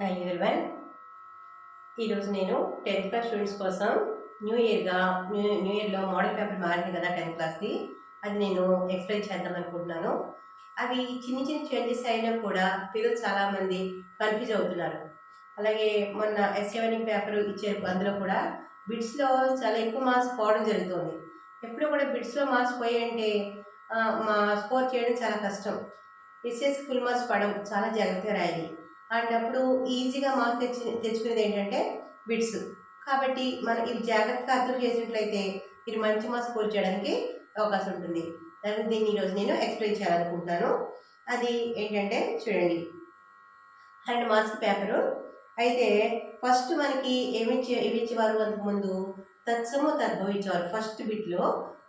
Hi everyone ఈరోజు నేను tenth class students కోసం న్యూ ఇయర్గా న్యూ న్యూ ఇయర్లో మోడల్ పేపర్ మారింది కదా టెన్త్ క్లాస్ది. అది నేను ఎక్స్ప్లెయిన్ చేద్దాం అనుకుంటున్నాను. అవి చిన్న చిన్న చేంజెస్ అయినా కూడా పిల్లలు చాలామంది కన్ఫ్యూజ్ అవుతున్నారు. అలాగే మొన్న ఎస్ఎవెనింగ్ పేపర్ ఇచ్చారు. అందులో కూడా బిట్స్లో చాలా ఎక్కువ మార్క్స్ పోవడం జరుగుతుంది. ఎప్పుడు కూడా బిట్స్లో మార్క్స్ పోయాయంటే మా స్కోర్ చేయడం చాలా కష్టం. ఎస్ఎస్ ఫుల్ మార్క్స్ పడవు. చాలా జాగ్రత్తగా రాయాలి. అండ్ అప్పుడు ఈజీగా మార్క్స్ తెచ్చి తెచ్చుకునేది ఏంటంటే బిట్స్. కాబట్టి మనం ఇది జాగ్రత్తగా అర్థం చేసినట్లయితే మీరు మంచి మార్క్స్ స్కోర్ చేయడానికి అవకాశం ఉంటుంది. దానికి దీన్ని ఈరోజు నేను ఎక్స్ప్లెయిన్ చేయాలనుకుంటున్నాను. అది ఏంటంటే చూడండి. Hundred marks paper. అయితే ఫస్ట్ మనకి ఏమిచ్చి ఏమిచ్చేవారు అంతకుముందు తత్సము తద్భవించేవారు ఫస్ట్ బిట్లో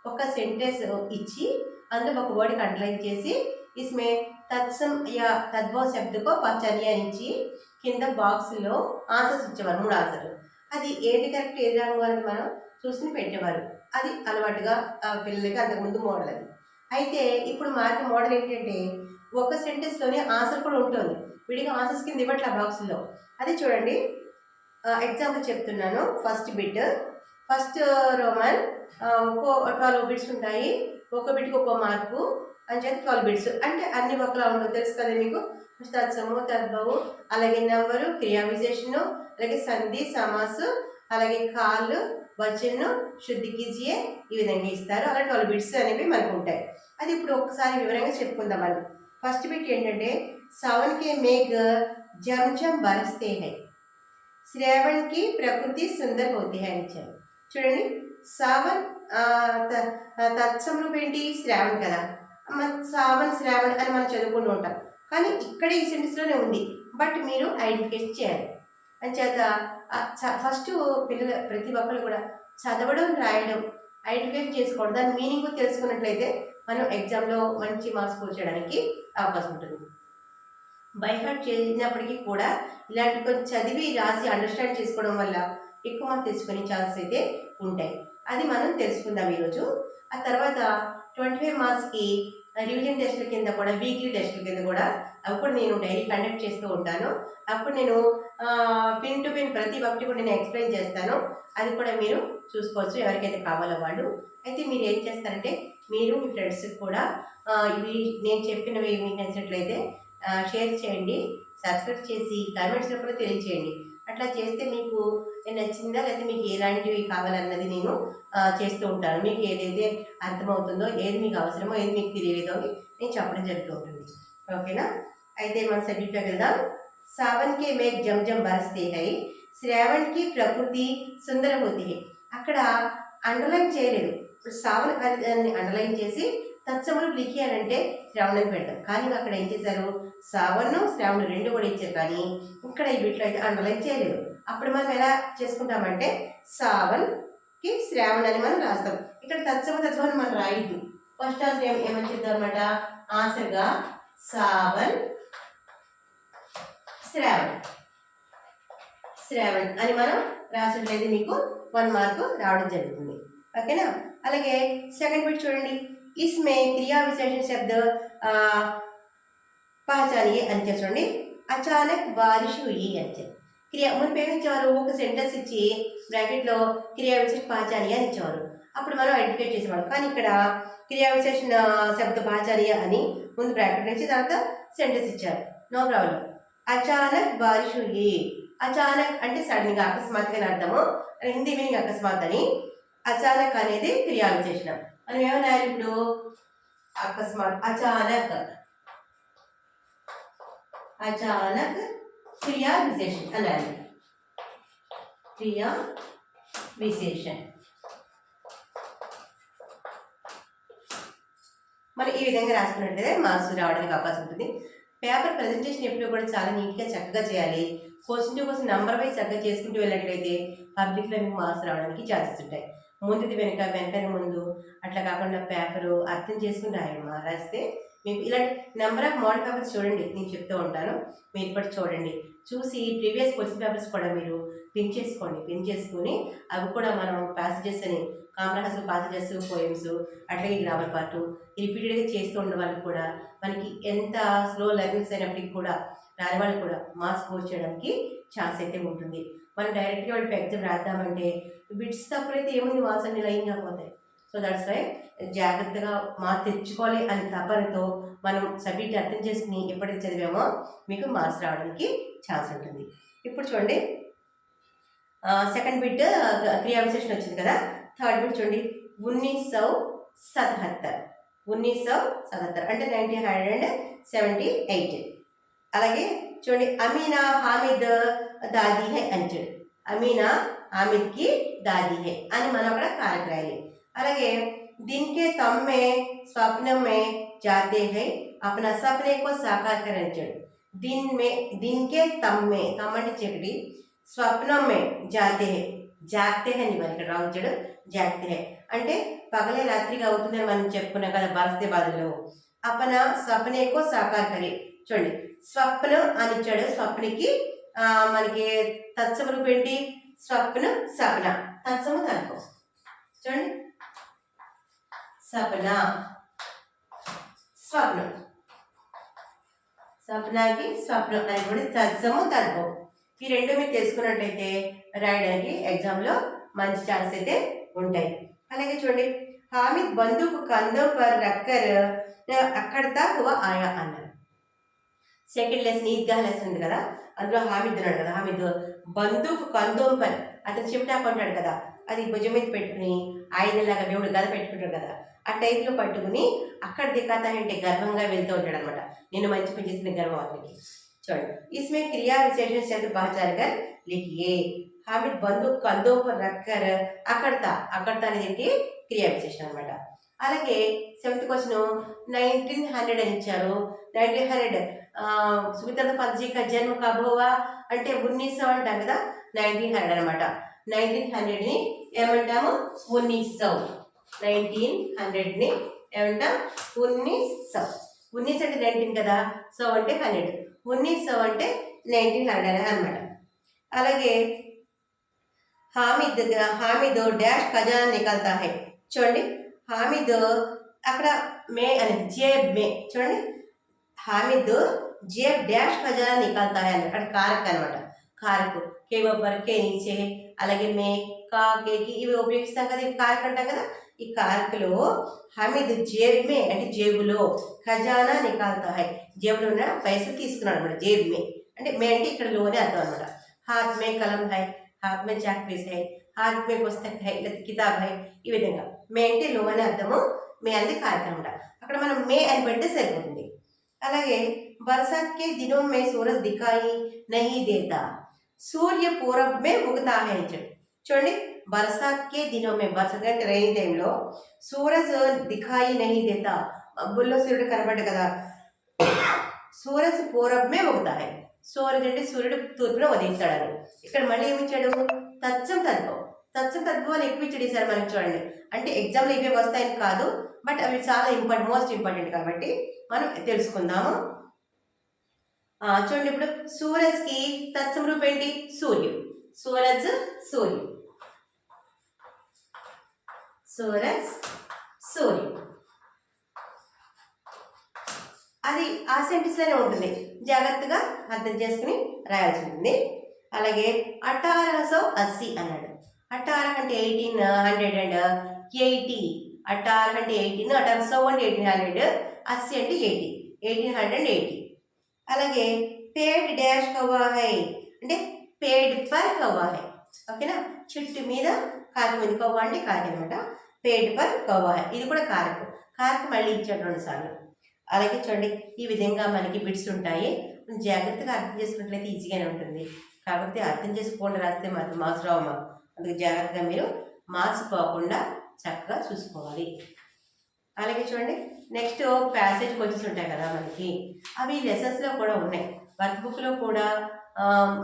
ఒక సెంటెన్స్ ఇచ్చి అందులో ఒక వర్డ్కి అండర్లైన్ చేసి ఇస్మే తత్సం యా తద్భవ శబ్దకో పచ్చని ఇచ్చి కింద బాక్స్లో ఆన్సర్స్ ఇచ్చేవారు మూడు ఆన్సర్లు. అది ఏది కరెక్ట్ ఏది రాంగ్ అనేది మనం చూసి పెట్టేవారు. అది అలవాటుగా పిల్లలకి అంతకుముందు మోడల్ అది. అయితే ఇప్పుడు మారిన మోడల్ ఏంటంటే ఒక సెంటెన్స్లోనే ఆన్సర్ కూడా ఉంటుంది. విడిగా ఆన్సర్స్ కింద ఇవ్వట్లే బాక్స్లో. అది చూడండి. ఎగ్జాంపుల్ చెప్తున్నాను. First bit. ఫస్ట్ రోమన్ ఒక్కో ట్వెల్వ్ బిట్స్ ఉంటాయి. ఒక్కో బిట్కి ఒక్కో మార్కు. అని చెప్పి ట్వెల్వ్ బిట్స్. అంటే అన్ని మొక్కలు ఉండవు తెలుసు కదా మీకు? తత్సము తద్భవు అలాగే నెంబరు క్రియా విశేషణం అలాగే సంధి సమాసు అలాగే కాళ్ళు వచనం శుద్ధి కిజియే ఈ విధంగా ఇస్తారు. అలా ట్వెల్వ్ బిట్స్ అనేవి మనకు ఉంటాయి. అది ఇప్పుడు ఒకసారి వివరంగా చెప్పుకుందాం మనం ఫస్ట్ బిట్ ఏంటంటే సవన్కే మేఘ జమ్ జమ్ బరస్తే హై. శ్రావణ్కి ప్రకృతి సుందర్ పోతే హై అని చూడండి సావన్ తత్సంలో ఏంటి? శ్రావణ్ కదా. మన సావన్ శ్రావణ్ అని మనం చదువుకుంటూ ఉంటాం. కానీ ఇక్కడ ఈ సెంటెన్స్లోనే ఉంది. బట్ మీరు ఐడెంటిఫికేషన్ చేయాలి. అంచేత ఫస్ట్ పిల్లలు ప్రతి ఒక్కరు కూడా చదవడం రాయడం ఐడెంటిఫికేషన్ చేసుకోవడం దాని మీనింగ్ తెలుసుకున్నట్లయితే మనం ఎగ్జామ్లో మంచి మార్క్స్ స్కోర్ చేయడానికి అవకాశం ఉంటుంది. బై హార్ట్ చేసినప్పటికీ కూడా ఇలాంటి కొంచెం చదివి రాసి అండర్స్టాండ్ చేసుకోవడం వల్ల ఎక్కువ మార్క్స్ తెలుసుకునే ఛాన్సెస్ అయితే ఉంటాయి. అది మనం తెలుసుకుందాం ఈరోజు. ఆ తర్వాత ట్వంటీ ఫైవ్ మార్క్స్కి రివిజన్ టెస్ట్ల కింద కూడా వీక్లీ టెస్ట్ల కింద కూడా అప్పుడు నేను డైలీ కండక్ట్ చేస్తూ ఉంటాను. అప్పుడు నేను పిన్ టు పిన్ ప్రతి ఒక్కటి కూడా నేను ఎక్స్ప్లెయిన్ చేస్తాను. అది కూడా మీరు చూసుకోవచ్చు ఎవరికైతే కావాలో వాళ్ళు. అయితే మీరు ఏం చేస్తారంటే మీరు మీ ఫ్రెండ్స్కి కూడా ఇవి నేను చెప్పినవి మీకు నచ్చినట్లయితే షేర్ చేయండి సబ్స్క్రైబ్ చేసి కామెంట్స్లో కూడా తెలియచేయండి. అట్లా చేస్తే మీకు నచ్చిందా? లేకపోతే మీకు ఎలాంటివి కావాలన్నది నేను చేస్తూ ఉంటాను. మీకు ఏదైతే అర్థమవుతుందో ఏది మీకు అవసరమో ఏది మీకు తెలియదో అని నేను చెప్పడం జరుగుతూ ఉంటుంది ఓకేనా? అయితే మన సబ్జెక్ట్లోకి వెళ్దాం. సావన్కి మే జమ్ జమ్ బరస్తే హై శ్రావణ్కి ప్రకృతి సుందరమూర్తి అక్కడ అండర్లైన్ చేయలేదు ఇప్పుడు సావన్ దాన్ని అండర్లైన్ చేసి తత్సములు లిఖియాలంటే శ్రావణం పెడతాం కానీ అక్కడ ఏం చేశారు? శ్రావణం శ్రావణం రెండు కూడా ఇచ్చారు కానీ ఇక్కడ ఈ బిట్లో అయితే అండర్లైన్ చేయలేదు. అప్పుడు మనం ఎలా చేసుకుంటామంటే సావన్కి శ్రావణ్ అని మనం రాస్తాం. ఇక్కడ తత్సమ తత్వం మనం రాయద్దు. ఫస్ట్ ఆన్సర్ ఏమని చెప్తాం అనమాట ఆన్సర్గా సావన్ శ్రావణ్. శ్రావణ్ అని మనం రాసినట్లయితే మీకు వన్ మార్క్ రావడం జరుగుతుంది. ఓకేనా? అలాగే సెకండ్ బిట్ చూడండి. इसमें క్రియా విశేషణ శబ్ద पहचानिए అని చెప్పి చూడండి అచానక్ బారిష్ హుయి అని క్రియా మనం ఏమి ఇచ్చేవారు ఒక సెంటెన్స్ ఇచ్చి బ్రాకెట్లో క్రియా విశేష పహచానియా అని ఇచ్చేవారు అప్పుడు మనం ఐడెంటిఫై చేసేవాళ్ళం. కానీ ఇక్కడ క్రియా విశేషణ శబ్ద పహచానియా అని ముందు బ్రాకెట్ నుంచి తర్వాత సెంటెన్స్ ఇచ్చారు. No problem అచానక్ బారిష్ హుయి. అచానక్ అంటే సడన్గా అకస్మాత్తుగా అర్థము. హిందీ మీనింగ్ అకస్మాత్ అని. అచానక్ అనేది క్రియా విశేషణం అని ఏమన్నారు ఇప్పుడు? అకస్మాత్ అచానక్. అచానక్ క్రియా విశేషం అన్నారు క్రియా విశేషం మరి ఈ విధంగా రాసుకున్నట్లయితే మార్క్స్ రావడానికి అవకాశం ఉంటుంది. పేపర్ ప్రజెంటేషన్ ఎప్పుడు కూడా చాలా నీట్గా చక్కగా చేయాలి. Question to question number wise చక్కగా చేసుకుంటూ వెళ్ళినట్లయితే పబ్లిక్లో మీకు మార్క్స్ రావడానికి ఛాన్సెస్ ఉంటాయి. ముందుది వెనక వెనకని ముందు. అట్లా కాకుండా పేపరు అర్థం చేసుకుని రాయమ్మా. రాస్తే మీకు ఇలాంటి నెంబర్ ఆఫ్ మోడల్ పేపర్స్ చూడండి. నేను చెప్తూ ఉంటాను. మీరు కూడా చూడండి. చూసి ప్రీవియస్ క్వశ్చన్ పేపర్స్ కూడా మీరు పిన్ చేసుకోండి. పిన్ చేసుకుని అవి కూడా మనం ప్యాసేజెస్ అని కామరాజు ప్యాసేజెస్ పోయమ్స్ అట్లాగే గ్రామర్ పార్ట్ రిపీటెడ్గా చేస్తూ ఉండే వాళ్ళకి కూడా మనకి ఎంత స్లో లెర్నింగ్స్ అయినప్పటికీ కూడా రాని వాళ్ళు కూడా మార్క్స్ స్కోర్ చేయడానికి ఛాన్స్ అయితే ఉంటుంది. మనం డైరెక్ట్గా వాళ్ళకి ఎగ్జామ్ రాద్దామంటే బిట్స్ తప్పులైతే ఏముంది మార్క్స్ అన్ని లైన్గా పోతాయి. సో దట్స్ వై జాగ్రత్తగా మార్క్స్ తెచ్చుకోవాలి అనే తపనతో మనం సబ్జెక్ట్ అర్థం చేసుకుని ఎప్పటికి చదివామో మీకు మార్క్స్ రావడానికి ఛాన్స్ ఉంటుంది. ఇప్పుడు చూడండి. సెకండ్ బిట్ క్రియా విశేషణ వచ్చింది కదా. థర్డ్ బిట్ చూడండి. ఉన్నీస్ సౌ సతహత్తర్ ఉన్నీస్ సౌ సతహత్తర్ అంటే nineteen hundred and seventy eight అలాగే చూడండి. అమీనా హామిద్ దాది హై అంటాడు అమీనా ఆమెకి దాది హై అని మనం అక్కడ కారక రాయాలి అలాగే దీనికే తమ్మే స్వప్నమే జాతే హై అపన సపనే కో దీన్మే దీన్ మే దీనికే తమ్మే తమ్ అంటే స్వప్నమే జాతే హై జాగ్తే హై అని ఇక్కడ రావుచాడు జాగ్తే హై. అంటే పగలే రాత్రిగా అవుతుందని మనం చెప్పుకున్నాం కదా బరస్తే బాధలో. అపన స్వప్నేకో సాకార్ కరి చూడండి స్వప్నం అనిచ్చాడు స్వప్నికి మనకి తత్సమ పెట్టి ఏంటి స్వప్న సపన. తత్సమ తనుకో చూడండి. సపన. స్వప్నం. సపనాకి స్వప్నం. అని కూడా తత్సము తద్భవం ఈ రెండు మీరు తెలుసుకున్నట్లయితే రాయడానికి ఎగ్జామ్లో మంచి ఛాన్స్ అయితే ఉంటాయి. అలాగే చూడండి. హామిద్ బంధుకు కందం పర్ రక్కర్ అక్కడ హువా ఆయా అన్న. సెకండ్ లెసన్ ఈద్గా లెసన్ ఉంది కదా? అందులో హామిద్ ఉన్నాడు కదా? హామిద్ బంధుకు కందోం పని అతను చిమటాకు అంటాడు కదా అది భుజం మీద పెట్టుకుని ఆయనలాగా దేవుడు గద పెట్టుకుంటాడు కదా? ఆ టైప్లో పట్టుకుని అక్కడ దిగాత అంటే గర్వంగా వెళ్తూ ఉంటాడు అనమాట నేను మంచి పని చేసిన గర్వం అతనికి. చూడండి. ఇస్మే క్రియా విశేషణ చంద్ర బాచార్గర్ లిఖియే హామిద్ బంధువు కందో రక్కర్ అక్కడత. అక్కడత అనేది ఏంటి? క్రియా విశేషణ అనమాట అలాగే సెవెంత్ క్వశ్చన్ నైన్టీన్ హండ్రెడ్ అని ఇచ్చారు. నైన్టీన్ హండ్రెడ్ సుమితంత పద్జీ కా జన్మ కబోవా? అంటే ఉన్నీసం అంటాం కదా నైన్టీన్ హండ్రెడ్ అనమాట నైన్టీన్ హండ్రెడ్ని ఏమంటాము? ఉన్నీస్. నైన్టీన్ హండ్రెడ్ని ఏమంటాం? ఉన్నీస్. ఉన్నీస్ అంటే నైన్టీన్ కదా? సో అంటే హండ్రెడ్ ఉన్నీస్ అంటే నైన్టీన్ హండ్రెడ్ అనమాట అలాగే హామీద్ హామీద్ డాష్ ఖజానా నికల్తా హై చూడండి. హామీద్ అక్కడ మే అనేది జేబ్ మే. చూడండి. హామిద్ జేబ్ డాష్ ఖజానా నికల్తా హై అని అక్కడ కారక్ అనమాట కారక్ కే బొబ్బర్ కే నీచే అలాగే మే కా కేకి ఇవి ఉపయోగిస్తాం కదా ఇవి కారక్ అంటాం కదా. ఈ కారకులో హమీద్ జేబ్ మే అంటే జేబులో ఖజానా నికాల్తా హై జేబులో ఉన్న పైసలు తీసుకున్నాడు అనమాట జేబ్ మే. అంటే మే అంటే ఇక్కడ లోనే అర్థం అనమాట హాత్ మే కలం హై హాత్ మే చాక్ పీస్ హై హాత్ మే పుస్తక్ హై లేదా కితాబ్ హై ఈ విధంగా. మే అంటే లో అనే అర్థము మే అంతే కార్క్ అనమాట అక్కడ మనం మే అని పెడితే సరిపోతుంది. అలాగే బర్సాత్ దినం మే సూరజ్ దిఖాయి నహి దేతా సూర్య పూరబ్ మే ఉగతా హే చూడండి బర్సాత్ దినం మే బర్సాత్ అంటే రైన్ టైంలో సూరజ్ దిఖాయి నహి దేతా మబ్బుల్లో సూర్యుడు కనబడ్డ కదా. సూరజ్ పూరబ్ మే ఉగతా హే. సూరజ్ అంటే సూర్యుడు తూర్పున ఉదయిస్తాడు ఇక్కడ మళ్ళీ ఏమిచ్చాడు? తత్సం తత్వం తత్సం తత్వం అని ఎక్కువ ఇచ్చాడు ఈసారి మనకి చూడండి. అంటే ఎగ్జామ్లో ఇవే వస్తాయని కాదు బట్ అవి చాలా ఇంపార్టెంట్ మోస్ట్ ఇంపార్టెంట్ కాబట్టి మనం తెలుసుకుందాము? చూడండి ఇప్పుడు సూరజ్కి తత్సం రూపం ఏంటి? సూర్యుడు. సూరజ్ సూర్యుడు. సూరజ్ సూర్యుడు. అది ఆ సెంటెన్స్లోనే ఉంటుంది. జాగ్రత్తగా అర్థం చేసుకుని రాయాల్సి ఉంటుంది. అలాగే అఠారహ అస్సీ అన్నాడు. అఠార అంటే ఎయిటీన్ హండ్రెడ్ అండ్ ఎయిటీ అఠార్ అంటే ఎయిటీన్ అఠార్ అంటే ఎయిటీన్ హండ్రెడ్ అస్సీ అంటే ఎయిటీ ఎయిటీన్ హండ్రెడ్ ఎయిటీ అలాగే పేడ్ డాష్ కవాహై అంటే పేడ్ పర్ కవాహై ఓకేనా చెట్టు మీద కాకి మీద కవ్వా అంటే కాకి అనమాట పేడ్ పర్ కవాహై ఇది కూడా కారకు కారకు మళ్ళీ ఇచ్చాడు రెండు సార్లు అలాగే చూడండి ఈ విధంగా మనకి బిట్స్ ఉంటాయి జాగ్రత్తగా అర్థం చేసుకున్నట్లయితే ఈజీగానే ఉంటుంది. కాకపోతే అర్థం చేసుకోండి రాస్తే మాత్రం మాసు రావమ్మా. అందుకు జాగ్రత్తగా మీరు మార్క్స్ పోకుండా చక్కగా చూసుకోవాలి. అలాగే చూడండి నెక్స్ట్ ప్యాసేజ్ క్వశ్చన్స్ ఉంటాయి కదా మనకి. అవి లెసన్స్లో కూడా ఉన్నాయి. వర్క్ బుక్లో కూడా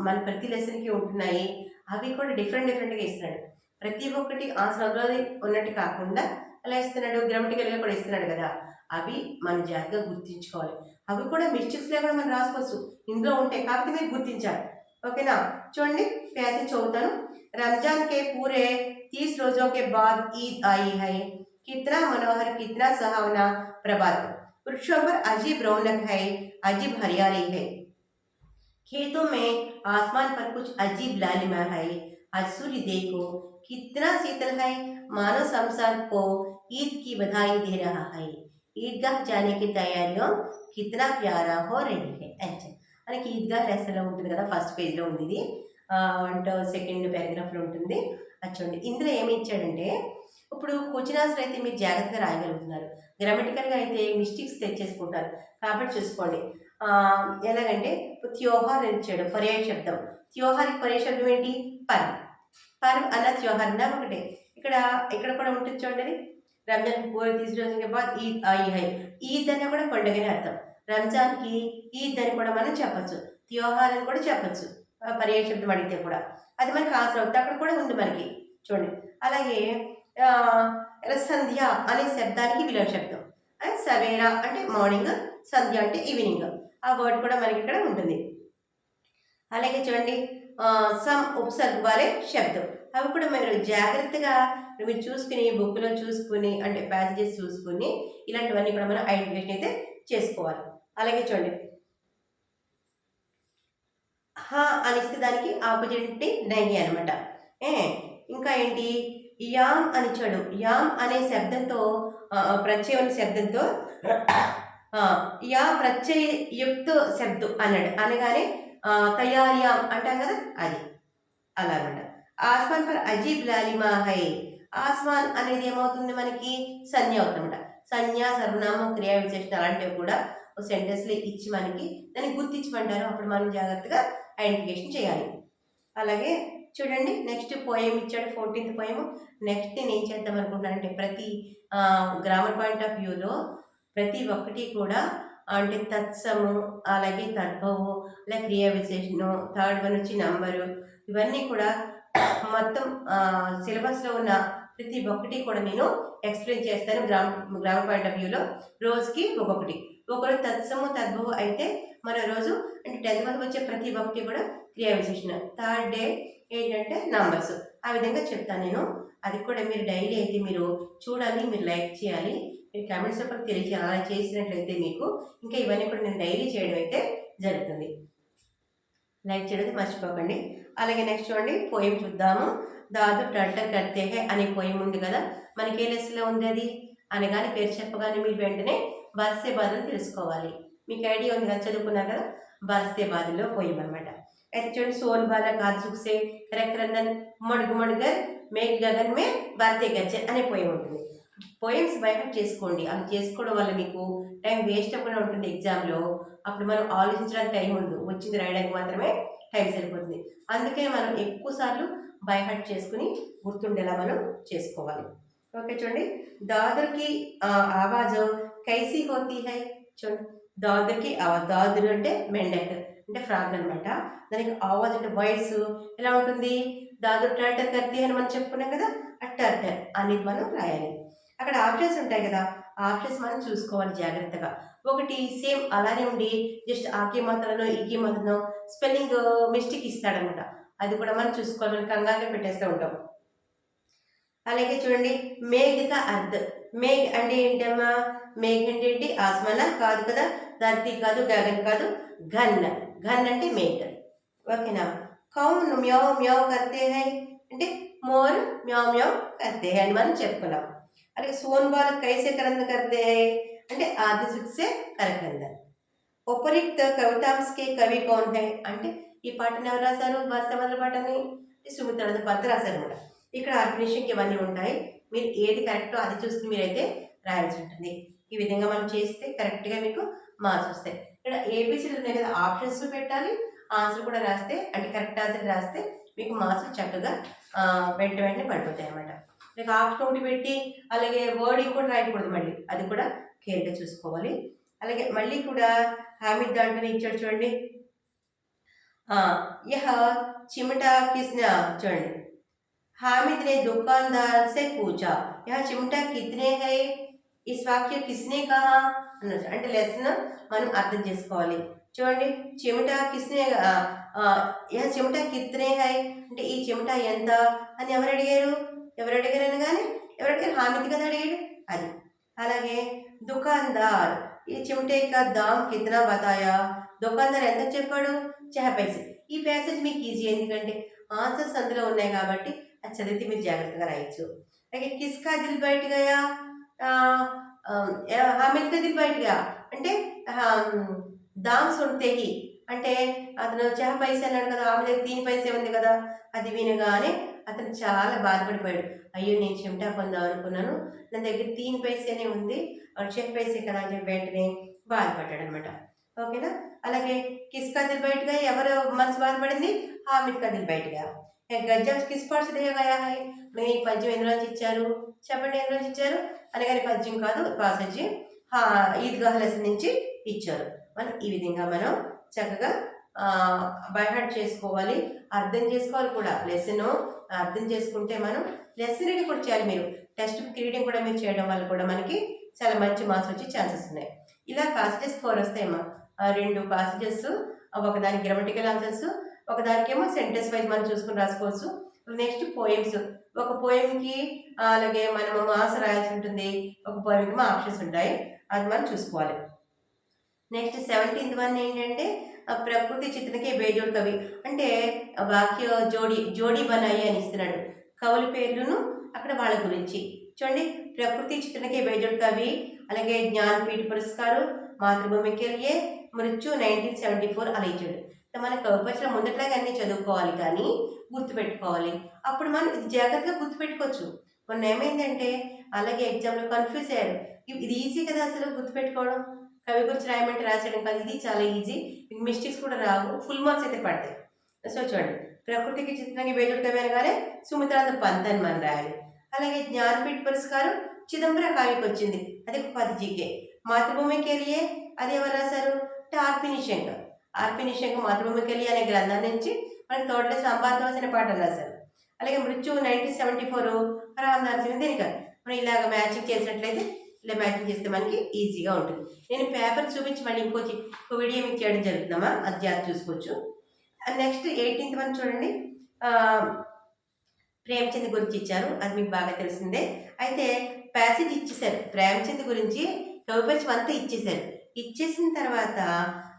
మన ప్రతి లెసన్కి ఉంటున్నాయి. అవి కూడా డిఫరెంట్ డిఫరెంట్గా ఇస్తున్నాడు. ప్రతి ఒక్కటి ఆన్సర్ అందులో ఉన్నట్టు కాకుండా అలా ఇస్తున్నాడు గ్రామటికల్గా కూడా ఇస్తున్నాడు కదా. అవి మనం జాగ్రత్తగా గుర్తించుకోవాలి. అవి కూడా మిస్టేక్స్ లేకుండా మనం రాసుకోవచ్చు. ఇందులో ఉంటాయి కాబట్టి మీరు గుర్తించాలి. ఓకేనా? చూడండి ప్యాసేజ్ చదువుతాను. రంజాన్ కే పూరే తీస్ రోజోకే బాద్ ఈద్ ఆయి హై. कितना मनोहर कितना सुहावना प्रभात वृक्षों पर अजीब रौनक है अजीब हरियाली है खेतों में आसमान पर कुछ अजीब लालिमा है आज सूर्य देखो कितना शीतल है मानो संसार को ईद की बधाई दे रहा है ईदगाह जाने की तैयारियों कितना प्यारा हो रही है अच्छा మనకి ఈద్గా లెసన్లో ఉంటుంది కదా ఫస్ట్ పేజ్లో ఉంది ఇది అండ్ సెకండ్ పారాగ్రాఫ్లో ఉంటుంది అది చూడండి ఇందులో ఏమి ఇచ్చాడంటే ఇప్పుడు క్వశ్చన్ ఆన్సర్ అయితే మీరు జాగ్రత్తగా రాయగలుగుతున్నారు. గ్రామటికల్గా అయితే మిస్టేక్స్ తెచ్చేసుకుంటారు. కాబట్టి చూసుకోండి. ఎలాగంటే త్యోహార్ అని ఇచ్చాడు పర్యాయ శబ్దం. త్యోహార్కి పర్యాయ శబ్దం ఏంటి? పర్. పర్ అన్న త్యోహార్ అన్న ఒకటే. ఇక్కడ ఇక్కడ కూడా ఉంటుంది చూడండి. రంజాన్ పూర్వ తీసి బాద్ ఈద్ ఆయి హై. ఈద్ అన్న కూడా పండుగనే అర్థం. రంజాన్కి ఈద్ అని కూడా మనం చెప్పచ్చు. త్యోహార్ అని కూడా చెప్పచ్చు. పర్యాయ శబ్దం అడిగితే కూడా. అది మనకి ఆన్సర్ అవుతుంది. అక్కడ కూడా ఉంది మనకి. చూడండి. అలాగే సంధ్య అనే శబ్దానికి విలువ శబ్దం. అండ్ సవేరా అంటే మార్నింగ్ సంధ్య అంటే ఈవినింగ్ ఆ వర్డ్ కూడా మనకి ఇక్కడ ఉంటుంది. అలాగే చూడండి సమ్ ఉపసర్గ వారే శబ్దం. అవి కూడా మీరు జాగ్రత్తగా మీరు చూసుకుని బుక్లో చూసుకుని అంటే ప్యాసేజెస్ చూసుకుని ఇలాంటివన్నీ కూడా మనం ఐడెంటిఫికేషన్ అయితే చేసుకోవాలి. అలాగే చూడండి. హా అనిస్తే దానికి ఆపోజిట్ నహి అనమాట ఏ ఇంకా ఏంటి? యామ్ అని యామ్ అనే శబ్దంతో ప్రత్యయం శబ్దంతో ఆ, యా ప్రత్యయుక్త శబ్దం అన్నాడు. అనగానే ఆ, అంటాం కదా అది. అలా అనమాట ఆస్మాన్ పర్ అజీబ్ లాలిమా హై. ఆస్మాన్ అనేది ఏమవుతుంది మనకి? సంజ్ఞ అవుతుందన్నమాట. సంజ్ఞ సర్వనామం క్రియా విశేషణ అలాంటివి కూడా ఒక సెంటెన్స్లో ఇచ్చి మనకి దాన్ని గుర్తించమంటారు. అప్పుడు మనం జాగ్రత్తగా ఐడెంటిఫికేషన్ చేయాలి. అలాగే చూడండి నెక్స్ట్ పోయం ఇచ్చాడు ఫోర్టీన్త్ పోయం నెక్స్ట్ నేను ఏం చేద్దాం అనుకుంటున్నానంటే ప్రతి గ్రామర్ పాయింట్ ఆఫ్ వ్యూలో ప్రతి ఒక్కటి కూడా అంటే తత్సము అలాగే తద్భవు అలాగే క్రియా విశేషణం థర్డ్ వన్ వచ్చి నంబరు ఇవన్నీ కూడా మొత్తం సిలబస్లో ఉన్న ప్రతి ఒక్కటి కూడా నేను ఎక్స్ప్లెయిన్ చేస్తాను గ్రామ గ్రామ పాయింట్ ఆఫ్ వ్యూలో రోజుకి ఒక్కొక్కటి. ఒకరోజు తత్సము తద్భవు అయితే మరో రోజు అంటే టెన్త్ వరకు వచ్చే ప్రతి ఒక్కటి కూడా క్రియా విశేషణ థర్డ్ డే ఏంటంటే నంబర్స్ ఆ విధంగా చెప్తాను నేను. అది కూడా మీరు డైలీ అయితే మీరు చూడాలి మీరు లైక్ చేయాలి. మీరు కమెంట్స్లో తెలియజేయాలి అలా చేసినట్లయితే మీకు ఇంకా ఇవన్నీ కూడా నేను డైలీ చేయడం అయితే జరుగుతుంది. లైక్ చేయడం మర్చిపోకండి. అలాగే నెక్స్ట్ చూడండి పోయం చూద్దాము. దాదు టంటర్ కడితే అనే పోయం ఉంది కదా. మనకి ఏ లెస్లో ఉంది అది? అనగానే పేరు చెప్పగానే మీరు వెంటనే బర్సే బాధలు తెలుసుకోవాలి. మీకు ఐడియా ఉంది కదా చదువుకున్నారు కదా? బర్సే బాధలో పోయం అనమాట అయితే सोन बाला బాల కాదు సుఖసే కరెక్రందన్ మడుగు మడుగర్ మేఘ్ గగన్ మే బర్తే గజ్జర్ అనే పోయం ఉంటుంది పోయమ్స్ బయట చేసుకోండి అవి చేసుకోవడం వల్ల మీకు టైం వేస్ట్ అవ్వకుండా ఉంటుంది ఎగ్జామ్లో అప్పుడు మనం ఆలోచించడానికి టైం ఉండదు వచ్చింది రాయడానికి మాత్రమే టైం సరిపోతుంది అందుకే మనం ఎక్కువ సార్లు బై చేసుకుని గుర్తుండేలా మనం చేసుకోవాలి ఓకే చూడండి దాదర్కి ఆవాజ్ కైసీ హోతీ హై చూడండి దాదర్కి ఆవాజ్ దాదరు అంటే మెండక్ అంటే ఫ్రాగ్ అనమాట దానికి ఆవాజ్ అంటే వాయిస్ ఎలా ఉంటుంది? దాదు టర్టర్ కర్తీ అని మనం చెప్పుకున్నాం కదా ఆ టర్టర్ అనేది మనం రాయాలి. అక్కడ ఆప్షన్స్ ఉంటాయి కదా ఆ ఆప్షన్స్ మనం చూసుకోవాలి జాగ్రత్తగా. ఒకటి సేమ్ అలానే ఉండి జస్ట్ ఆకే మాత్రలో ఈకే మాత్రలో స్పెల్లింగ్ మిస్టేక్ ఇస్తాడనమాట అది కూడా మనం చూసుకోవాలి మనం కంగారుగా పెట్టేస్తూ ఉంటాం. అలాగే చూడండి మేఘక అర్ధ. మేఘ్ అంటే ఏంటమ్మా? మేఘ్ అంటే ఏంటి? ఆస్మాన కాదు కదా ధర్తి కాదు గగన్ కాదు ఘన్. ఘన్ అంటే మేఘ్ ఓకేనా కౌన్ మ్యావ్ మ్యావ్ కర్తే హై అంటే మోర్ మ్యావ్ మ్యావ్ కర్తే హై అని మనం చెప్పుకున్నాం అలాగే సోన్ బాల్ కైసే కరంద కర్తే హై అంటే ఆది సుఖసే కరకంద ఉపరిక్త కవితాంస్కే కవి కౌన్ హై అంటే ఈ పాటను ఎవరు రాశారు బస్తమల పాటని సుమిత్ర భర్త రాశారు అనమాట ఇక్కడ ఆర్గనైజేషన్కి ఇవన్నీ ఉంటాయి మీరు ఏది కరెక్టో అది చూసుకుని మీరైతే రాయాల్సి ఉంటుంది ఈ విధంగా మనం చేస్తే కరెక్ట్గా మీకు మార్క్స్ వస్తాయి ఇక్కడ ఏబిసిలు ఉన్నాయి కదా ఆప్షన్స్ పెట్టాలి ఆన్సర్ కూడా రాస్తే అంటే కరెక్ట్ ఆన్సర్ రాస్తే మీకు మార్క్స్ చక్కగా ఆ, వెంట వెంటనే పడిపోతాయి అనమాట మీకు ఆప్షన్ ఒకటి పెట్టి అలాగే వర్డింగ్ కూడా రాయకూడదు మళ్ళీ అది కూడా కేర్గా చూసుకోవాలి అలాగే మళ్ళీ కూడా హామీద్ దాంట్లోనే ఇచ్చాడు చూడండి ఆ, యహ చిమటా కిస్న చూడండి हामिद ने दुकानदार से पूछा यह चिमटा कितने है ఈ వాక్యం కిస్నే కహా అన్నట్టు అంటే లెసన్ మనం అర్థం చేసుకోవాలి. చూడండి చెమట కిస్నే చెమట కిత్నే హాయ్ అంటే ఈ చెమట ఎంత? అని ఎవరు అడిగారు? ఎవరు అడిగారు కానీ ఎవరు అడిగారు? హామీది కదా అడిగాడు? అది. అలాగే దుకాందార్ ఈ చెమటే దామ్ కిత్నా బతాయా? దుకాందార్ ఎంత చెప్పాడు? చహ పైసే. ఈ ప్యాసేజ్ మీకు ఈజీ ఎందుకంటే ఆన్సర్స్ అందులో ఉన్నాయి కాబట్టి అది చదివితే మీరు జాగ్రత్తగా రాయొచ్చు. అలాగే కిస్కా దిల్ బయట గయా? ఆ, ఆ, హామిద్ అంటే దామ్ సుంటేగి అంటే అతను చహ పైసే అన్నాడు కదా ఆమె దగ్గర దీని పైసే ఉంది కదా అది వినగానే అతను చాలా బాధపడిపోయాడు. అయ్యో నేను చెమటా పొందాం అనుకున్నాను. నా దగ్గర దీని పైసేనే ఉంది చెక్ పైసే కదా అని చెప్పి వెంటనే బాధపడ్డాడు అనమాట ఓకేనా? అలాగే కిస్ కదిల్ బయటగా ఎవరు మనసు బాధపడింది? హామిద్ కదిల్ బయటగా. గజ్జం కిస్ పార్ట్స్ దిగగా ఈ పద్యం ఎన్ని రోజు ఇచ్చారు? చెప్పండి ఎన్ని రోజు ఇచ్చారు? అనగానే పద్యం కాదు పాసెజ్ హా ఈద్గాహ్ లెసన్ నుంచి ఇచ్చారు. మనం ఈ విధంగా మనం చక్కగా బైహార్ట్ చేసుకోవాలి అర్థం చేసుకోవాలి కూడా. లెసన్ అర్థం చేసుకుంటే మనం లెసన్ రీడింగ్ కూడా చేయాలి మీరు. టెక్స్ట్ బుక్ రీడింగ్ కూడా మీరు చేయడం వల్ల కూడా మనకి చాలా మంచి మార్క్స్ వచ్చే ఛాన్సెస్ ఉన్నాయి. ఇలా పాసేజెస్ ఫోర్ వస్తాయమ్మా. రెండు పాసేజెస్ ఒకదానికి గ్రామటికల్ ఆన్సర్స్ ఒకదానికేమో సెంటెన్స్ వైజ్ మనం చూసుకుని రాసుకోవచ్చు. నెక్స్ట్ పోయమ్స్ ఒక పోయంకి అలాగే మనము మాస్ రాయాల్సి ఉంటుంది. ఒక పోయంకి ఆప్షన్స్ ఉంటాయి. అది మనం చూసుకోవాలి. నెక్స్ట్ సెవెంటీన్త్ వన్ ఏంటంటే ప్రకృతి చిత్రకే బేజోడ్ కవి. అంటే వాక్య జోడి జోడి బనాయి అని ఇస్తున్నాడు. కవుల పేర్లను అక్కడ వాళ్ళ గురించి. చూడండి ప్రకృతి చిత్రకే బేజోడ్ కవి అలాగే జ్ఞానపీఠ పురస్కారం మాతృభూమికెళ్ళే మృత్యు నైన్టీన్ సెవెంటీ ఫోర్ అలా ఇచ్చాడు. మన కవిపరిచిన ముందట్లాగా అన్ని చదువుకోవాలి కానీ గుర్తుపెట్టుకోవాలి. అప్పుడు మనం ఇది జాగ్రత్తగా గుర్తుపెట్టుకోవచ్చు. మొన్న ఏమైందంటే అలాగే ఎగ్జామ్లో కన్ఫ్యూజ్ అయ్యారు. ఇది ఈజీ కదా అసలు గుర్తుపెట్టుకోవడం? కవి గురించి రాయమంటే రాసేయడం కాదు. ఇది చాలా ఈజీ. మీకు మిస్టేక్స్ కూడా రావు. ఫుల్ మార్క్స్ అయితే పడతాయి. సో చూడండి. ప్రకృతికి చిత్రంగా బేజుడు కవి అనగానే సుమిత్రాంత పంత్ అని మనం రాయాలి. అలాగే జ్ఞానపీఠ పురస్కారం చిదంబర కావ్యకి వచ్చింది. అది ఒక పది జీకే. మాతృభూమి కెరియే అది ఎవరు రాశారు? అంటే ఆర్పి ఆర్పి నిశంక మాతృభూమికి అనే గ్రంథం నుంచి మనకి తోటలో సంపాదవలసిన పాటలు రాశారు. అలాగే మృత్యు నైన్టీన్ సెవెంటీ ఫోర్ రామదాస్ దీనిక మనం ఇలాగ మ్యాచింగ్ చేసినట్లయితే ఇలా మ్యాచింగ్ చేస్తే మనకి ఈజీగా ఉంటుంది. నేను పేపర్ చూపించి మళ్ళీ ఇంకో చి- ఇంకో వీడియో మీకు చేయడం జరుగుతుందమ్మా. అది జాగ్రత్త చూసుకోవచ్చు. నెక్స్ట్ ఎయిటీన్త్ వన్ చూడండి. ప్రేమచంద్ గురించి ఇచ్చారు. అది మీకు బాగా తెలిసిందే. అయితే ప్యాసేజ్ ఇచ్చేసారు ప్రేమచంద్ గురించి కవిపరిచం అంతా ఇచ్చేసారు ఇచ్చేసిన తర్వాత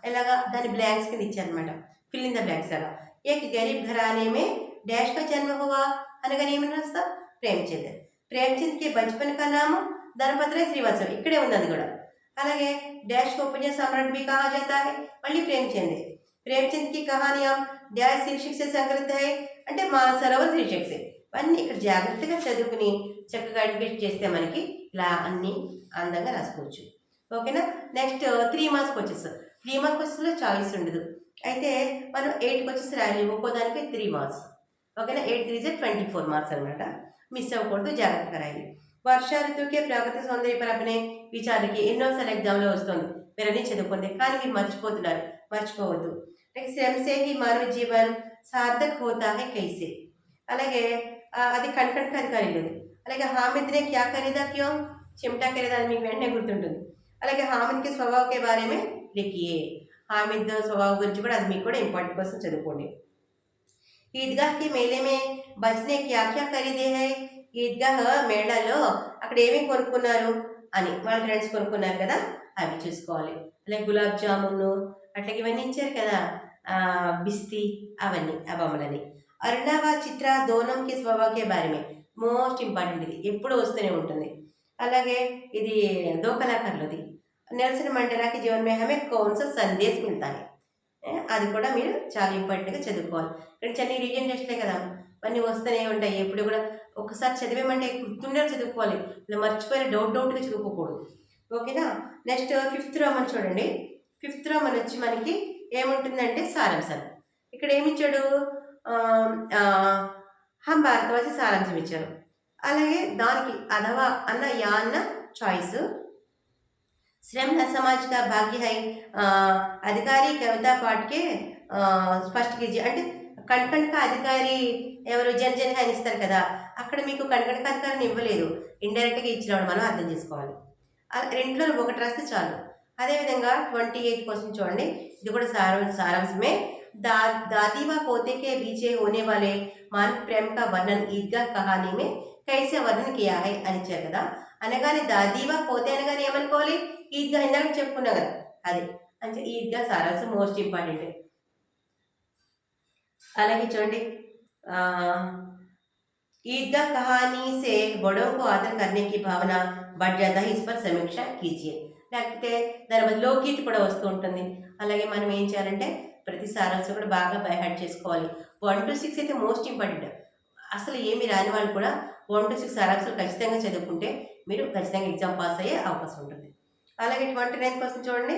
ఇలాగా దాని బ్లాంక్స్ కింద ఇచ్చారనమాట ఫిల్ ఇన్ ద బ్లాంక్స్ అలా ఏక్ గరీబ్ ఘరానే మే డాష్ का जन्म हुआ అనగానే ఏమని రాస్తా ప్రేమచంద్ ప్రేమచంద్ కి బచ్పన్ కా నామ ధనపత్ర శ్రీవాత్సవ్ ఇక్కడే ఉంది అది కూడా అలాగే డాష్ को उपन्यास सम्राट भी कहा जाता है మళ్ళీ ప్రేమచంద్ ప్రేమచంద్ కి కహానియా డాష్ శీర్షిక से संग्रहित है అంటే మానసరోవర్ శీర్షిక से అన్నీ ఇక్కడ జాగ్రత్తగా చదువుకుని చక్కగా అడ్మిట్ చేస్తే మనకి ఇలా అన్ని అందంగా రాసుకోవచ్చు ఓకేనా? నెక్స్ట్ త్రీ మార్క్స్ కోచెస్ త్రీ మార్క్స్ వచ్చేసిలో చాయిస్ ఉండదు. అయితే మనం ఎయిట్ వచ్చేసి రాయలేము ఒక్కో దానికి త్రీ మార్క్స్ ఓకేనా? ఎయిట్ త్రీ జే ట్వంటీ ఫోర్ మార్క్స్ అనమాట మిస్ అవ్వకూడదు. జాగ్రత్తగా రాయాలి. వర్ష ఋతువుకే ప్రాకృతిక సౌందర్య పరపనే విచారకి ఎన్నోసార్లు ఎగ్జామ్లో వస్తుంది. మీరు చదువుకుంది కానీ మీరు మర్చిపోతున్నారు. మర్చిపోవద్దు. నెక్స్ట్ శ్రమసే హీ మానవ జీవన్ సార్థక్ హోతా హై కైసే. అలాగే అది కణకణక అధికారి లేదు. అలాగే హామిద్నే క్యా ఖరీదా క్యో? చిమటా ఖరీదా అని మీకు వెంటనే గుర్తుంటుంది. అలాగే హామిద్కి స్వభావ కే బారే లిఖియే హామిద్ స్వభావం గురించి కూడా అది మీకు కూడా ఇంపార్టెంట్ కోసం చదువుకోండి. ఈద్గాహ్కి మేళే బజ్నే క్యా క్యా ఖరీదే హై? ఈద్గాహ్ మేళాలో అక్కడ ఏమేమి కొనుక్కున్నారు? అని వాళ్ళ ఫ్రెండ్స్ కొనుక్కున్నారు కదా అవి చూసుకోవాలి. అలాగే గులాబ్ జామున్ అట్లాగే ఇవన్నీ ఇచ్చారు కదా బిస్తీ బిస్తి అవన్నీ ఆ బొమ్మలని అరుణవ చిత్ర దోనంకి స్వభావకే బారిమే మోస్ట్ ఇంపార్టెంట్ ఇది. ఎప్పుడు వస్తూనే ఉంటుంది. అలాగే ఇది దో కళాకారులది. నెల్సన్ మండలాకి జీవన్ మే హమే కౌన్ సా సందేశ్ మిల్తా అది కూడా మీరు చాలా ఇంపార్టెంట్గా చదువుకోవాలి. ఇక్కడ చెన్నై రీజన్ చేస్తే కదా. అన్నీ వస్తూనే ఉంటాయి. ఎప్పుడు కూడా ఒకసారి చదివేమంటే గుర్తుండే చదువుకోవాలి. ఇలా మర్చిపోయిన డౌట్ డౌట్గా చదువుకోకూడదు. ఓకేనా? నెక్స్ట్ ఫిఫ్త్ రోమన్ చూడండి. ఫిఫ్త్ రోమన్ వచ్చి మనకి ఏముంటుందంటే సారాంశం. ఇక్కడ ఏమిచ్చాడు? హం భారతవాసి సారాంశం ఇచ్చారు. అలాగే దానికి అథవా అన్న యా అన్న చాయిస్ श्रम न समाज का भाग्य है ఆ, అధికారి కవితా పాట్కే ఆ, స్పష్ట कीजिए అంటే కణకణక అధికారి ఎవరు జన్ జన్ అని ఇస్తారు కదా అక్కడ మీకు కణకణక అధికారిని ఇవ్వలేదు ఇండైరెక్ట్గా ఇచ్చినప్పుడు మనం అర్థం చేసుకోవాలి ఆ రెండులో ఒకటి రాస్తే చాలు అదేవిధంగా ట్వంటీ ఎయిత్ క్వశ్చన్ చూడండి ఇది కూడా సార సారాంశమే దా दादी व पोते के बीच होने वाले मान प्रेम का वर्णन ईदगाह कहानी में कैसे वर्णन किया है అని ఇచ్చారు కదా అనగానే దాదీవా పోతే అనగానే ఏమనుకోవాలి ఈద్గా ఇందాక చెప్పుకున్నా కదా అది అంటే ఈద్గా సారాంశం మోస్ట్ ఇంపార్టెంట్ అలాగే చూడండి ఆ, ईद कहानी से बड़ों को आदर करने की भावना बढ़ जाता है इस पर సమీక్ష कीजिए లేకపోతే దాని బదులు లోకీతి కూడా వస్తూ ఉంటుంది అలాగే మనం ఏం చేయాలంటే ప్రతి సారాంశం కూడా బాగా బైహార్ట్ చేసుకోవాలి వన్ టు సిక్స్ అయితే మోస్ట్ ఇంపార్టెంట్ అసలు ఏమి రాని వాళ్ళు కూడా వన్ టు సిక్స్ సారాంశాలు ఖచ్చితంగా చదువుకుంటే మీరు ఖచ్చితంగా ఎగ్జామ్ పాస్ అయ్యే అవకాశం ఉంటుంది అలాగే ట్వంటీ నైన్ క్వశ్చన్ చూడండి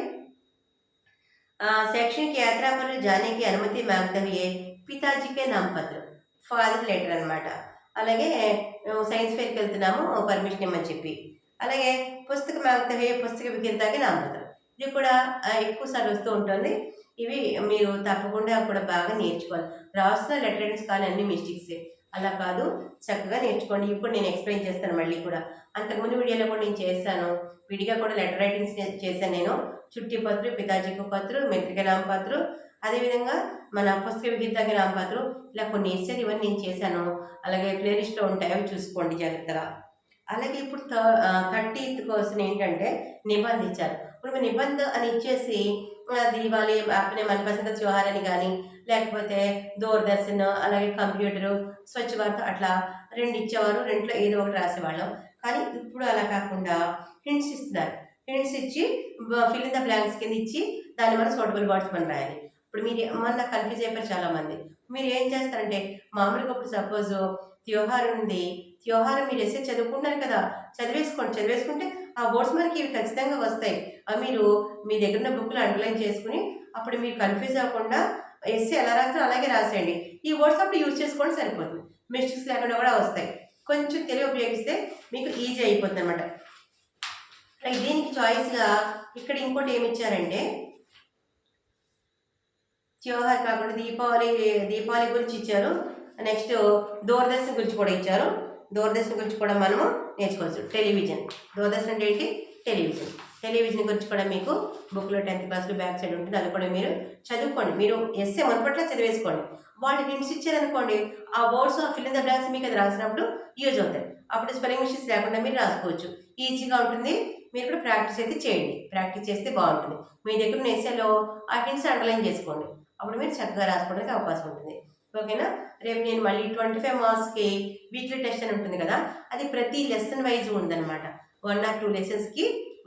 आ, शैक्षणिक यात्रा पर जाने की अनुमति मांगते हुए పితాజీ కే నామపత్రం ఫాదర్ లెటర్ అనమాట అలాగే మేము సైన్స్ ఫేర్కి వెళ్తున్నాము పర్మిషన్ ఇమ్మని చెప్పి అలాగే పుస్తకం ఆగితే పుస్తక విక్రేతాకి నామపత్రం ఇది కూడా ఆ, ఎక్కువ సార్లు వస్తూ ఉంటుంది ఇవి మీరు తప్పకుండా కూడా బాగా నేర్చుకోవాలి రాస్తున్న లెటర్ రైటింగ్స్ కానీ అన్ని మిస్టేక్సే అలా కాదు. చక్కగా నేర్చుకోండి. ఇప్పుడు నేను ఎక్స్ప్లెయిన్ చేస్తాను మళ్ళీ కూడా. అంతకుముందు వీడియోలో కూడా నేను చేశాను. విడిగా కూడా లెటర్ రైటింగ్స్ చేశాను నేను. చుట్టి పత్రు పితాజీకు పత్రు మెత్రిక నామపత్రు అదేవిధంగా మన పుస్తక విహితకి నామపత్రు ఇలా కొన్ని ఇస్తారు ఇవన్నీ నేను చేశాను. అలాగే ప్లేలిస్ట్లో ఉంటాయి. అవి చూసుకోండి జాగ్రత్తగా. అలాగే ఇప్పుడు థర్టీత్ కోసం ఏంటంటే నిబంధ ఇచ్చారు. ఇప్పుడు నిబంధ అని ఇచ్చేసి దీవాలి అప్పుడే మన పసంద త్యోహార్ కానీ లేకపోతే దూరదర్శన్ అలాగే కంప్యూటరు స్వచ్ఛ భారత్ అట్లా రెండు ఇచ్చేవారు రెంట్లో ఏదో ఒకటి రాసేవాళ్ళం. కానీ ఇప్పుడు అలా కాకుండా హింట్స్ ఇస్తున్నారు. హింట్స్ ఇచ్చి ఫిల్ ఇన్ ద బ్లాంక్స్ కింద ఇచ్చి దాన్ని మనం సోటబుల్ వర్డ్స్ మనం రాయాలి. ఇప్పుడు మీరు మొన్న కన్ఫ్యూజ్ అయిపోయారు చాలా మంది మీరు ఏం చేస్తారంటే మామూలుగా ఇప్పుడు సపోజ్ త్యోహార్ ఉంది. త్యోహారం మీరు ఎస్సే చదువుకుంటారు కదా. చదివేసుకోండి. చదివేసుకుంటే ఆ వర్డ్స్ మనకి ఇవి ఖచ్చితంగా వస్తాయి. అవి మీరు మీ దగ్గర ఉన్న బుక్లు అండర్లైన్ చేసుకుని అప్పుడు మీరు కన్ఫ్యూజ్ అవ్వకుండా ఎస్సీ ఎలా రాస్తారో అలాగే రాసేయండి. ఈ వర్డ్స్ అప్పుడు యూజ్ చేసుకోండి సరిపోతుంది. మిస్టేక్స్ లేకుండా కూడా వస్తాయి. కొంచెం తెలివి ఉపయోగిస్తే మీకు ఈజీ అయిపోతుంది అనమాట దీనికి చాయిస్గా ఇక్కడ ఇంకోటి ఏమి ఇచ్చారంటే త్యోహార్ కాకుండా దీపావళి దీపావళి గురించి ఇచ్చారు. నెక్స్ట్ దూరదర్శన్ గురించి కూడా ఇచ్చారు. దూరదర్శన్ గురించి కూడా మనము నేర్చుకోవచ్చు. టెలివిజన్. దూరదర్శన్ అంటే ఏంటి? టెలివిజన్. టెలివిజన్ గురించి కూడా మీకు బుక్లో టెన్త్ క్లాస్లో బ్యాక్ సైడ్ ఉంటుంది. అది కూడా మీరు చదువుకోండి. మీరు ఎస్ఏ మునపట్ల చదివేసుకోండి. వాళ్ళు హింట్స్ ఇచ్చారనుకోండి ఆ వర్డ్స్ ఆ ఫిల్ ద బ్లాక్స్ మీకు అది రాసినప్పుడు యూజ్ అవుతాయి. అప్పుడు స్పెల్లింగ్ మిషన్స్ లేకుండా మీరు రాసుకోవచ్చు. ఈజీగా ఉంటుంది. మీరు కూడా ప్రాక్టీస్ అయితే చేయండి. ప్రాక్టీస్ చేస్తే బాగుంటుంది. మీ దగ్గర ఉన్న ఎస్ఏలో ఆ హింట్స్ అండర్లైన్ చేసుకోండి. అప్పుడు మీరు చక్కగా రాసుకోవడానికి అవకాశం ఉంటుంది. ఓకేనా రేపు నేను మళ్ళీ ట్వంటీ ఫైవ్ మార్క్స్కి వీక్లీ టెస్ట్ అని ఉంటుంది కదా అది ప్రతి లెసన్ వైజ్ ఉందన్నమాట వన్ ఆర్ టూ లెసన్స్కి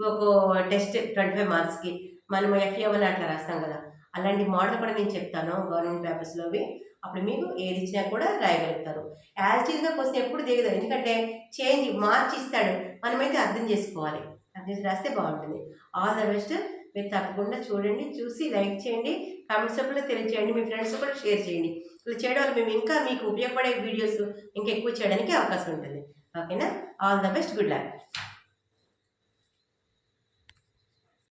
ఒక టెస్ట్ ట్వంటీ ఫైవ్ మార్క్స్కి మనం ఎఫ్ఏ అని అట్లా రాస్తాం కదా. అలాంటి మోడల్ కూడా నేను చెప్తాను గవర్నమెంట్ పేపర్స్లోవి అప్పుడు మీకు ఏది ఇచ్చినా కూడా రాయగలుగుతారు. యాజ్ టీజ్గా క్వశ్చన్ ఎప్పుడు దిగదు. ఎందుకంటే చేంజ్ మార్చి ఇస్తాడు. మనమైతే అర్థం చేసుకోవాలి. అర్థం చేసి రాస్తే బాగుంటుంది. All the best. మీరు తప్పకుండా చూడండి చూసి లైక్ చేయండి కామెంట్స్ కూడా తెలియచేయండి మీ ఫ్రెండ్స్ కూడా షేర్ చేయండి. ఇలా చేయడం వల్ల మేము ఇంకా మీకు ఉపయోగపడే వీడియోస్ ఇంకా ఎక్కువ చేయడానికి అవకాశం ఉంటుంది. ఓకేనా? All the best. Good luck.